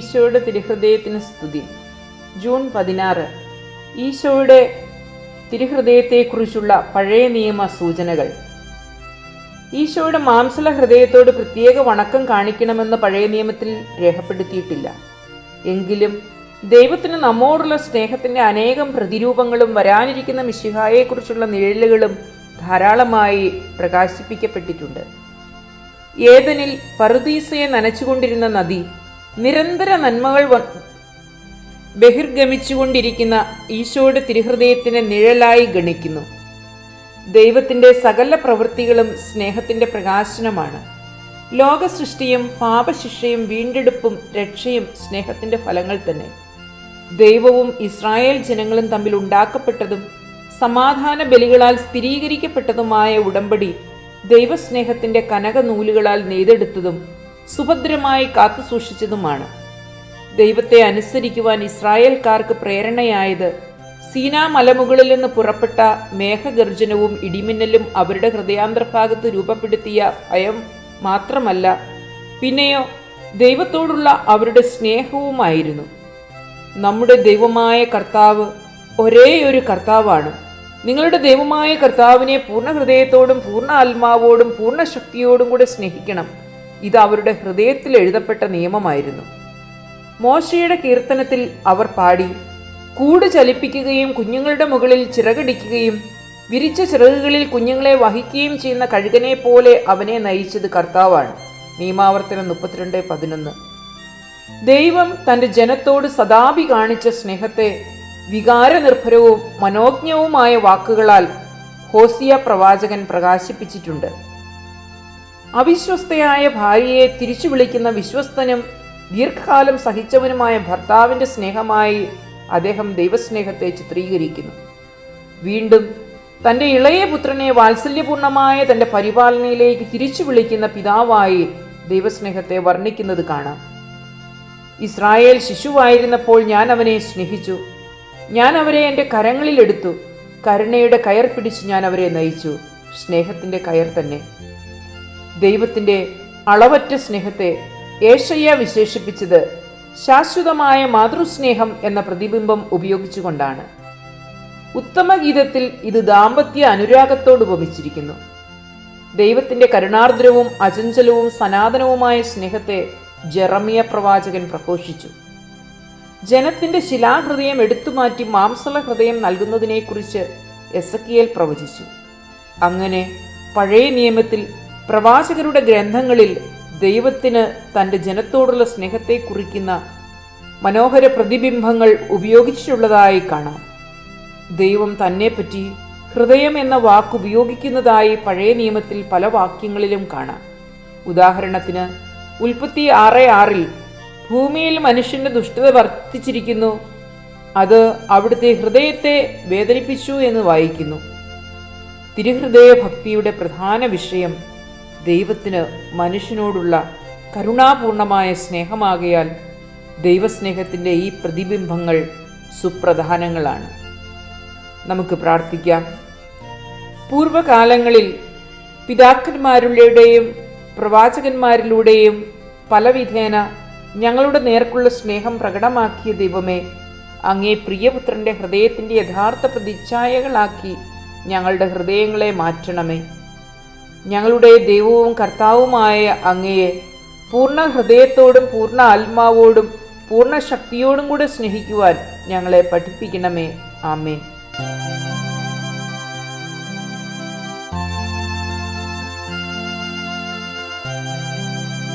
ഈശോയുടെ തിരുഹൃദയത്തിന് സ്തുതി. ജൂൺ പതിനാറ്. ഈശോയുടെ തിരുഹൃദയത്തെക്കുറിച്ചുള്ള പഴയ നിയമ സൂചനകൾ. ഈശോയുടെ മാംസല ഹൃദയത്തോട് പ്രത്യേക വണക്കം കാണിക്കണമെന്ന് പഴയ നിയമത്തിൽ രേഖപ്പെടുത്തിയിട്ടില്ല. എങ്കിലും ദൈവത്തിന് നമ്മോടുള്ള സ്നേഹത്തിന്റെ അനേകം പ്രതിരൂപങ്ങളും വരാനിരിക്കുന്ന മിശിഹായെക്കുറിച്ചുള്ള നിഴലുകളും ധാരാളമായി പ്രകാശിപ്പിക്കപ്പെട്ടിട്ടുണ്ട്. ഏതനിൽ പറുദീസയെ നനച്ചുകൊണ്ടിരുന്ന നദി നിരന്തര നന്മകൾ ബഹിർഗമിച്ചുകൊണ്ടിരിക്കുന്ന ഈശോയുടെ തിരുഹൃദയത്തിന് നിഴലായി ഗണിക്കുന്നു. ദൈവത്തിന്റെ സകല പ്രവൃത്തികളും സ്നേഹത്തിന്റെ പ്രകാശനമാണ്. ലോക സൃഷ്ടിയും പാപശിക്ഷയും വീണ്ടെടുപ്പും രക്ഷയും സ്നേഹത്തിന്റെ ഫലങ്ങൾ തന്നെ. ദൈവവും ഇസ്രായേൽ ജനങ്ങളും തമ്മിൽ ഉണ്ടാക്കപ്പെട്ടതും സമാധാന ബലികളാൽ സ്ഥിരീകരിക്കപ്പെട്ടതുമായ ഉടമ്പടി ദൈവസ്നേഹത്തിന്റെ കനക നൂലുകളാൽ നെയ്തെടുത്തതും സുഭദ്രമായി കാത്തുസൂക്ഷിച്ചതുമാണ് ദൈവത്തെ അനുസരിക്കുവാൻ ഇസ്രായേൽക്കാർക്ക് പ്രേരണയായത് സീനാ മലമുകളിൽ നിന്ന് പുറപ്പെട്ട മേഘഗർജനവും ഇടിമിന്നലും അവരുടെ ഹൃദയാന്തരഭാഗത്ത് രൂപപ്പെടുത്തിയ ഭയം മാത്രമല്ല പിന്നെയോ ദൈവത്തോടുള്ള അവരുടെ സ്നേഹവുമായിരുന്നു. നമ്മുടെ ദൈവമായ കർത്താവ് ഒരേ ഒരു കർത്താവാണ്. നിങ്ങളുടെ ദൈവമായ കർത്താവിനെ പൂർണ ഹൃദയത്തോടും പൂർണ ആത്മാവോടും പൂർണ ശക്തിയോടും കൂടെ സ്നേഹിക്കണം. ഇത് അവരുടെ ഹൃദയത്തിൽ എഴുതപ്പെട്ട നിയമമായിരുന്നു. മോശയുടെ കീർത്തനത്തിൽ അവർ പാടി കൂട് ചലിപ്പിക്കുകയും കുഞ്ഞുങ്ങളുടെ മുകളിൽ ചിറകടിക്കുകയും വിരിച്ച ചിറകുകളിൽ കുഞ്ഞുങ്ങളെ വഹിക്കുകയും ചെയ്യുന്ന കഴുകനെ പോലെ അവനെ നയിച്ചത് കർത്താവാണ്. നിയമാവർത്തനം മുപ്പത്തിരണ്ട് പതിനൊന്ന്. ദൈവം തന്റെ ജനത്തോട് സദാപി കാണിച്ച സ്നേഹത്തെ വികാരനിർഭരവും മനോജ്ഞവുമായ വാക്കുകളാൽ ഹോസിയ പ്രവാചകൻ പ്രകാശിപ്പിച്ചിട്ടുണ്ട്. അവിശ്വസ്തയായ ഭാര്യയെ തിരിച്ചു വിളിക്കുന്ന വിശ്വസ്തനും ദീർഘകാലം സഹിച്ചവനുമായ ഭർത്താവിന്റെ സ്നേഹമായി അദ്ദേഹം ദൈവസ്നേഹത്തെ ചിത്രീകരിക്കുന്നു. വീണ്ടും തന്റെ ഇളയ പുത്രനെ വാത്സല്യപൂർണമായ തന്റെ പരിപാലനയിലേക്ക് തിരിച്ചു വിളിക്കുന്ന പിതാവായി ദൈവസ്നേഹത്തെ വർണിക്കുന്നത് കാണാം. ഇസ്രായേൽ ശിശുവായിരുന്നപ്പോൾ ഞാൻ അവനെ സ്നേഹിച്ചു. ഞാൻ അവരെ എന്റെ കരങ്ങളിലെടുത്തു. കരുണയുടെ കയർ പിടിച്ച് ഞാൻ അവരെ നയിച്ചു. സ്നേഹത്തിന്റെ കയർ തന്നെ. ദൈവത്തിന്റെ അളവറ്റ സ്നേഹത്തെ ഏഷയ്യ വിശേഷിപ്പിച്ചത് ശാശ്വതമായ മാതൃസ്നേഹം എന്ന പ്രതിബിംബം ഉപയോഗിച്ചുകൊണ്ടാണ്. ഉത്തമഗീതത്തിൽ ഇത് ദാമ്പത്യ അനുരാഗത്തോട് ഉപമിച്ചിരിക്കുന്നു. ദൈവത്തിന്റെ കരുണാർദ്രവും അചഞ്ചലവും സനാതനവുമായ സ്നേഹത്തെ ജെറമിയ പ്രവാചകൻ പ്രഘോഷിച്ചു. ജനത്തിന്റെ ശിലാഹൃദയം എടുത്തുമാറ്റി മാംസള ഹൃദയം നൽകുന്നതിനെക്കുറിച്ച് എസക്കിയേൽ പ്രവചിച്ചു. അങ്ങനെ പഴയ നിയമത്തിൽ പ്രവാചകരുടെ ഗ്രന്ഥങ്ങളിൽ ദൈവത്തിന് തന്റെ ജനത്തോടുള്ള സ്നേഹത്തെ കുറിക്കുന്ന മനോഹര പ്രതിബിംബങ്ങൾ ഉപയോഗിച്ചിട്ടുള്ളതായി കാണാം. ദൈവം തന്നെപ്പറ്റി ഹൃദയം എന്ന വാക്ക് ഉപയോഗിക്കുന്നതായി പഴയ നിയമത്തിൽ പല വാക്യങ്ങളിലും കാണാം. ഉദാഹരണത്തിന് ഉൽപ്പത്തി ആറ് ആറിൽ ഭൂമിയിൽ മനുഷ്യന്റെ ദുഷ്ടത വർദ്ധിച്ചിരിക്കുന്നു അത് അവിടുത്തെ ഹൃദയത്തെ വേദനിപ്പിച്ചു എന്ന് വായിക്കുന്നു. തിരുഹൃദയ ഭക്തിയുടെ പ്രധാന വിഷയം ദൈവത്തിന് മനുഷ്യനോടുള്ള കരുണാപൂർണമായ സ്നേഹമാകയാൽ ദൈവസ്നേഹത്തിന്റെ ഈ പ്രതിബിംബങ്ങൾ സുപ്രധാനങ്ങളാണ്. നമുക്ക് പ്രാർത്ഥിക്കാം. പൂർവകാലങ്ങളിൽ പിതാക്കന്മാരുടെയും പ്രവാചകന്മാരിലൂടെയും പലവിധേന ഞങ്ങളുടെ നേർക്കുള്ള സ്നേഹം പ്രകടമാക്കിയ ദൈവമേ അങ്ങേ പ്രിയപുത്രന്റെ ഹൃദയത്തിന്റെ യഥാർത്ഥ പ്രതിച്ഛായകളാക്കി ഞങ്ങളുടെ ഹൃദയങ്ങളെ മാറ്റണമേ. ഞങ്ങളുടെ ദൈവവും കർത്താവുമായ അങ്ങയെ പൂർണ ഹൃദയത്തോടും പൂർണ ആത്മാവോടും പൂർണ ശക്തിയോടും കൂടെ സ്നേഹിക്കുവാൻ ഞങ്ങളെ പഠിപ്പിക്കണമേ. ആമേ